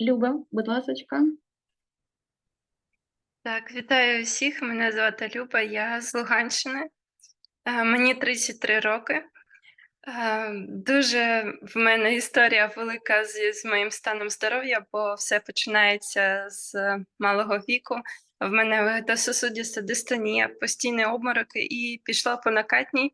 Люба, будь ласочка. Так, вітаю всіх. Мене звати Люба, я з Луганщини. Е, Мені 33 роки. Е, Дуже в мене історія велика з, з моїм станом здоров'я, бо все починається з малого віку. В мене вегетососудиста дистонія, постійні обмороки і пішла по накатній.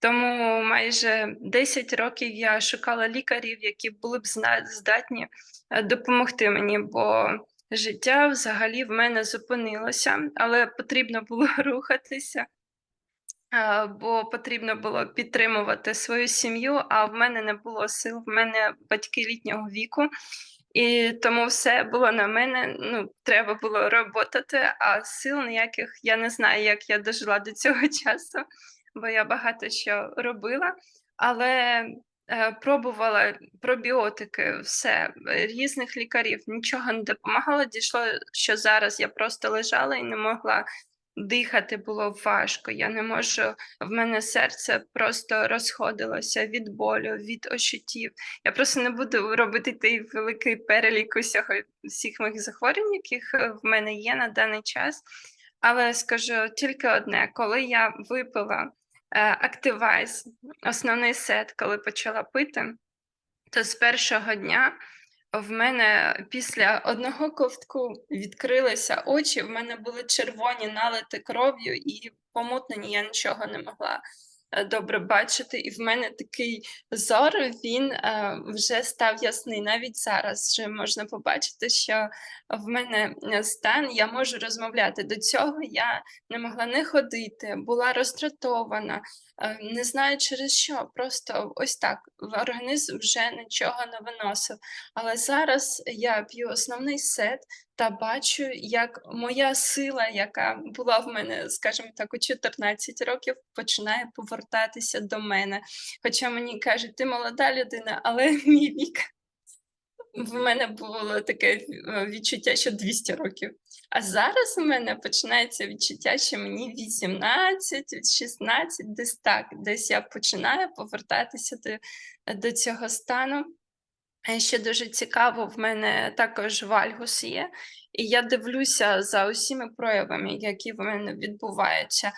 Тому майже 10 років я шукала лікарів, які були б здатні е, допомогти мені, бо життя взагалі в мене зупинилося, але потрібно було рухатися, бо потрібно було підтримувати свою сім'ю, а в мене не було сил, в мене батьки літнього віку. І тому все було на мене. Ну, треба було роботати, а сил ніяких я не знаю, як я дожила до цього часу, бо я багато що робила. Але е, пробувала пробіотики, все різних лікарів, нічого не допомагало. Дійшло, що зараз я просто лежала і не могла дихати, було важко. Я не можу, в мене серце просто розходилося від болю, від ощутів. Я просто не буду робити той великий перелік усього всіх моїх захворювань, яких е, в мене є на даний час. Але скажу тільки одне: коли я випила Activise, основний сет, коли почала пити, то з першого дня в мене після одного ковтку відкрилися очі. В мене були червоні налити кров'ю і помутнені, я нічого не могла е, добре бачити. І в мене такий зор він е, вже став ясний. Навіть зараз вже можна побачити, що в мене е, стан, я можу розмовляти. До цього я не могла не ходити, була роздратована, е, не знаю через що. Просто ось так організм вже нічого не виносив. Але зараз я п'ю основний сет та бачу, як моя сила, яка була в мене, скажімо так, у 14 років, починає повертатися до мене. Хоча мені кажуть, ти молода людина, але мій вік. В мене було таке е, відчуття, що 200 років. А зараз у мене починається відчуття, що мені 18, 16, десь так, десь я починаю повертатися до, до цього стану. Е, Ще дуже цікаво, в мене також вальгус є, і я дивлюся за усіма проявами, які в мене відбуваються.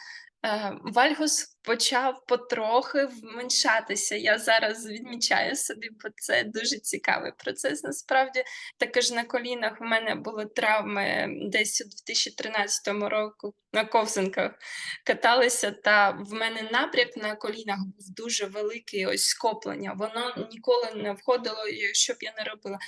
Е, Вальгус почав потрохи вменшатися. Я зараз відмічаю собі, бо це дуже цікавий процес. Насправді, також на колінах в мене були травми десь у 2013 року на ковзанках каталися, та в мене напряг на колінах був дуже великий, ось скоплення. Воно ніколи не входило, що б я не робила.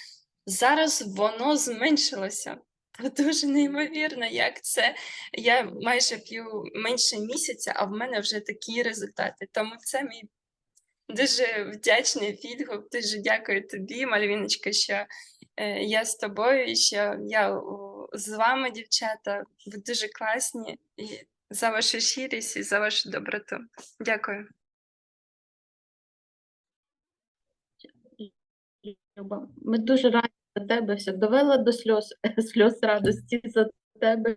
Зараз воно зменшилося. Дуже неймовірно, як це. Я майже п'ю менше місяця, а в мене вже такі результати. Тому це мій дуже вдячний відгук. Дуже дякую тобі, Мальвіночка, що е, я з тобою, і що я з вами, дівчата. Ви дуже класні і за вашу щирість і за вашу доброту. Дякую. Ми дуже раді тебе, все довела до сльоз, сльоз радості за тебе.